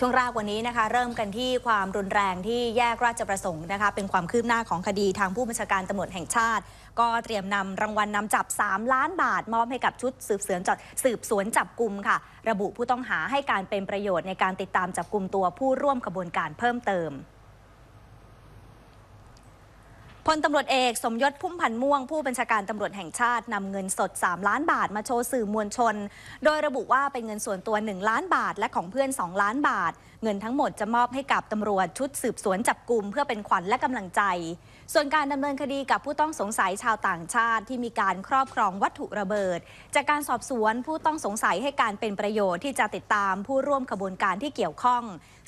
ช่วงแรกวันนี้นะคะ เริ่มกันที่ความรุนแรงที่แยกราชประสงค์นะคะ เป็นความคืบหน้าของคดีทางผู้บัญชาการตำรวจแห่งชาติ ก็เตรียมนำรางวัลนนำจับ 3 ล้านบาท มอบให้กับชุดสืบสวนจับสืบสวนจับกลุ่มค่ะ ระบุผู้ต้องหาให้การเป็นประโยชน์ในการติดตามจับกลุ่มตัวผู้ร่วมกระบวนการเพิ่มเติม พลตำรวจเอกสมยศพุ่มพันธ์ม่วง ผู้บัญชาการตำรวจแห่งชาตินำเงินสด 3 ล้านบาทมาโชว์สื่อมวลชน โดยระบุว่าเป็นเงินส่วนตัว 1 ล้านบาท และของเพื่อน 2 ล้านบาท เงินทั้งหมดจะมอบให้กับตำรวจชุดสืบสวนจับกลุ่มเพื่อเป็นขวัญและกำลังใจ ส่วนการดำเนินคดีกับผู้ต้องสงสัยชาวต่างชาติที่มีการครอบครองวัตถุระเบิด จากการสอบสวนผู้ต้องสงสัยให้การเป็นประโยชน์ที่จะติดตามผู้ร่วมขบวนการที่เกี่ยวข้อง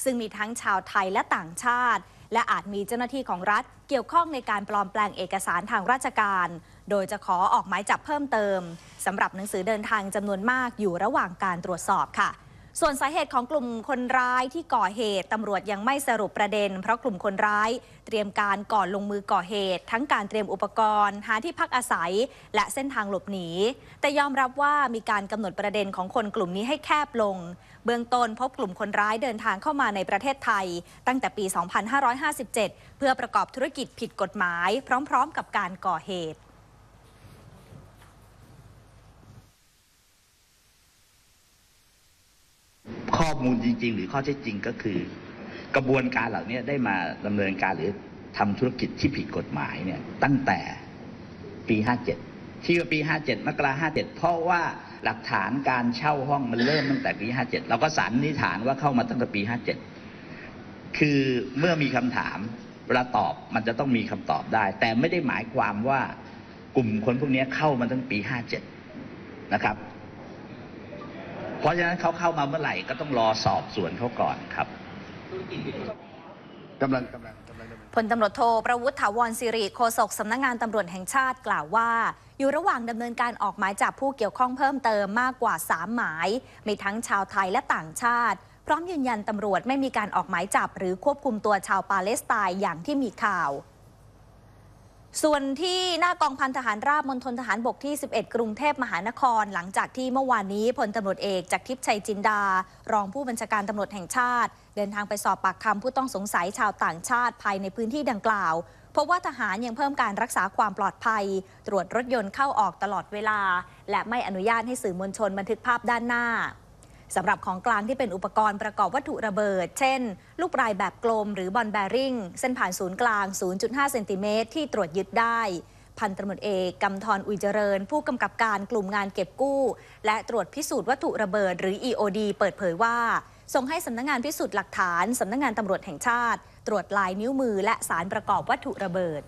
ซึ่งมีทั้งชาวไทยและต่างชาติ และอาจมีเจ้าหน้าที่ของรัฐเกี่ยวข้องในการปลอมแปลงเอกสารทางราชการ โดยจะขอออกหมายจับเพิ่มเติมสำหรับหนังสือเดินทางจำนวนมากอยู่ระหว่างการตรวจสอบค่ะ ส่วนสาเหตุของกลุ่มคนร้ายที่ก่อเหตุตำรวจยังไม่สรุปประเด็น เพราะกลุ่มคนร้ายเตรียมการก่อนลงมือก่อเหตุ ทั้งการเตรียมอุปกรณ์ หาที่พักอาศัย และเส้นทางหลบหนี แต่ยอมรับว่ามีการกำหนดประเด็นของคนกลุ่มนี้ให้แคบลง เบื้องต้นพบกลุ่มคนร้ายเดินทางเข้ามาในประเทศไทย ตั้งแต่ปี 2557 เพื่อประกอบธุรกิจผิดกฎหมาย พร้อม ๆ กับการก่อเหตุ ข้ อมูลจริง ๆ หรือข้อเท็จจริงก็คือ กระบวนการเหล่านี้ได้มาดำเนินการหรือทำธุรกิจที่ผิดกฎหมายเนี่ยตั้งแต่ปี 57 ที่ว่าปี 57 มกรา57 เพราะว่าหลักฐานการเช่าห้องมันเริ่มตั้งแต่ปี 57 เราก็สันนิษฐานว่าเข้ามาตั้งแต่ปี 57 คือเมื่อมีคำถามเวลาตอบมันจะต้องมีคำตอบได้ แต่ไม่ได้หมายความว่ากลุ่มคนพวกนี้เข้ามาตั้งปี 57 นะครับ เพราะฉะนั้นเขาเข้ามาเมื่อไหร่ก็ต้องรอสอบสวนเขาก่อนครับกำลังกำลังพลตำรวจโทประวุฒิถาวรสิริโฆษกสำนักงานตำรวจแห่งชาติกล่าวว่า อยู่ระหว่างดำเนินการออกหมายจับผู้เกี่ยวข้องเพิ่มเติมมากกว่า 3 หมาย มีทั้งชาวไทยและต่างชาติ พร้อมยืนยันตำรวจไม่มีการออกหมายจับ หรือควบคุมตัวชาวปาเลสไตน์อย่างที่มีข่าว ส่วนที่หน้ากองพันทหารราบมณฑลทหารบกที่ 11 กรุงเทพมหานคร หลังจากที่เมื่อวานนี้พลตำรวจเอกจากทิพย์ชัยจินดา รองผู้บัญชาการตำรวจแห่งชาติ เดินทางไปสอบปากคำผู้ต้องสงสัยชาวต่างชาติภายในพื้นที่ดังกล่าวพบว่าทหารยังเพิ่มการรักษาความปลอดภัย ตรวจรถยนต์เข้าออกตลอดเวลา และไม่อนุญาตให้สื่อมวลชนบันทึกภาพด้านหน้า สำหรับของกลางที่เป็นอุปกรณ์ประกอบวัตถุระเบิด เช่น ลูกปลายแบบกลมหรือบอลแบริ่ง เส้นผ่านศูนย์กลาง 0.5 เซนติเมตรที่ตรวจยึดได้ พันตำรวจเอกกำธรอุยเจริญ ผู้กำกับการกลุ่มงานเก็บกู้ และตรวจพิสูจน์วัตถุระเบิดหรือ EOD เปิดเผยว่า ส่งให้สำนักงงานพิสูจน์หลักฐานสำนักงงานตำรวจแห่งชาติ ตรวจลายนิ้วมือและสารประกอบวัตถุระเบิด